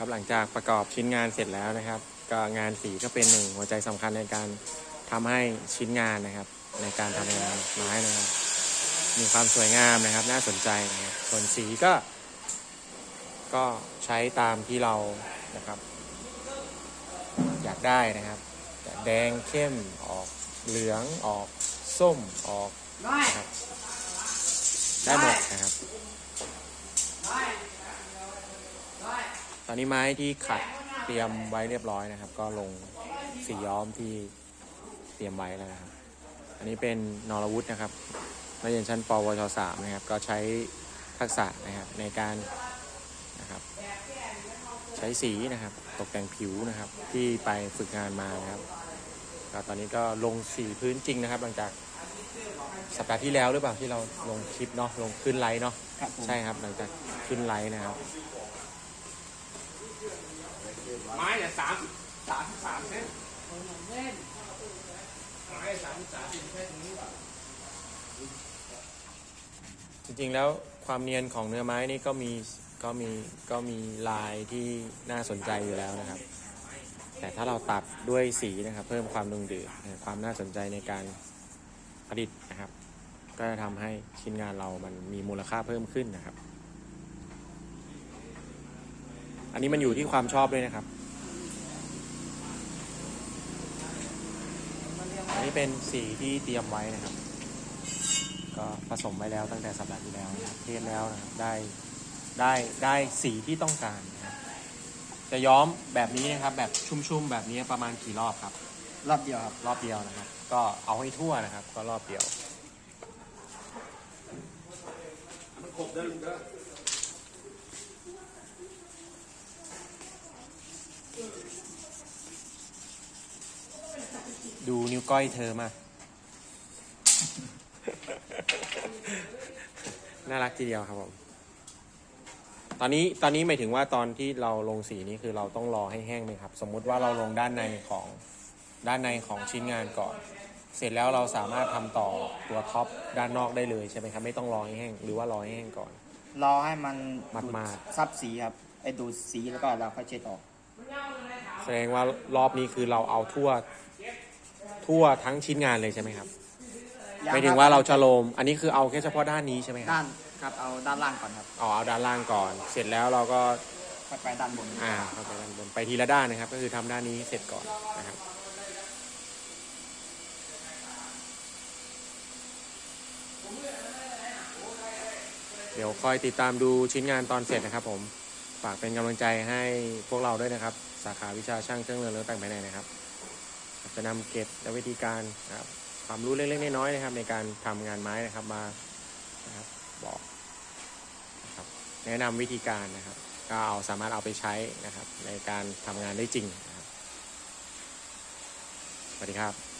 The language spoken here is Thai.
ครับหลังจากประกอบชิ้นงานเสร็จแล้วนะครับ ก็งานสีก็เป็นหนึ่งหัวใจสำคัญในการทำให้ชิ้นงานนะครับ ในการทำงานไม้นะครับ มีความสวยงามนะครับ น่าสนใจนะครับส่วนสีก็ ก็ใช้ตามที่เรานะครับ อยากได้นะครับแดงเข้มออกเหลืองออกส้มออกนะครับได้หมดนะครับ ตอนนี้ไม้ที่ขัดเตรียมไว้เรียบร้อยนะครับ ก็ลงสีย้อมที่เตรียมไว้แล้วนะครับ อันนี้เป็นนรวุฒินะครับนักเรียนชั้นปวชสามนะครับ ก็ใช้ทักษะนะครับในการนะครับ ใช้สีนะครับ ตกแต่งผิวนะครับ ที่ไปฝึกงานมานะครับก็ตอนนี้ก็ลงสีพื้นจริงนะครับ หลังจากสัปดาห์ที่แล้วหรือเปล่าที่เราลงคลิปเนาะลงขึ้นไลน์เนาะครับผมใช่ครับหลังจากขึ้นไลน์นะครับ ไม้ เนี่ยสามสามสามเส้นไม้สามสามเส้นแค่ตรงนี้ว่ะจริงๆแล้วความเนียนของเนื้อไม้นี่ก็มีก็มีก็มีลายที่น่าสนใจอยู่แล้วนะครับ แต่ถ้าเราตัดด้วยสีนะครับ เพิ่มความดึงดูดครับความน่าสนใจในการผลิตนะครับ ก็จะทำให้ชิ้นงานเรามันมีมูลค่าเพิ่มขึ้นนะครับ อันนี้มันอยู่ที่ความชอบด้วยนะครับ อันนี้ เป็นสีที่เตรียมไว้นะครับ ก็ผสมไว้แล้วตั้งแต่สัปดาห์ที่แล้วนะครับเทสแล้วนะครับได้ได้ได้สีที่ต้องการนะครับจะย้อมแบบนี้นะครับ แบบชุ่มๆแบบนี้ประมาณกี่รอบครับ รอบเดียวครับ รอบเดียวนะครับ ก็เอาให้ทั่วนะครับ ก็รอบเดียวมันครบเด้อลุงเด้อ ดูนิ้วก้อยเธอมา น่ารักทีเดียวครับผม ตอนนี้ตอนนี้หมายถึงว่าตอนที่เราลงสีนี้คือเราต้องรอให้แห้งไหมครับ สมมุติว่าเราลงด้านในของด้านในของชิ้นงานก่อน เสร็จแล้วเราสามารถทำต่อตัวท็อปด้านนอกได้เลยใช่ไหมครับ ไม่ต้องรอให้แห้ง หรือว่ารอให้แห้งก่อน รอให้มันมัดดูดมาซับสีครับไอ้ดูดสีแล้วก็เราค่อยเช็ดออก แสดงว่ารอบนี้คือเราเอาทั่ว ทั่วทั้งชิ้นงานเลยใช่ไหมครับยังหมายถึงครับว่าเราจะโลม อันนี้คือเอาแค่เฉพาะด้านนี้ใช่ไหมครับด้านครับเอาด้านล่างก่อนครับเอาเอาด้านล่างก่อน เสร็จแล้วเราก็ค่อยไปด้านบนอ่าเข้าไปด้านบนไปทีละด้านนะครับ ก็คือทำด้านนี้เสร็จก่อนนะครับ เดี๋ยวคอยติดตามดูชิ้นงานตอนเสร็จนะครับ ผมฝากเป็นกำลังใจให้พวกเราด้วยนะครับ สาขาวิชาช่างเครื่องเรือนและแต่งภายในนะครับ จะนำเก็ดและวิธีการนะครับความรู้เล็กๆน้อยๆนะครับ ในการทำงานไม้นะครับมานะครับบอกนะครับแนะนำวิธีการนะครับ ก็เอาสามารถเอาไปใช้นะครับ ในการทำงานได้จริงนะครับสวัสดีครับ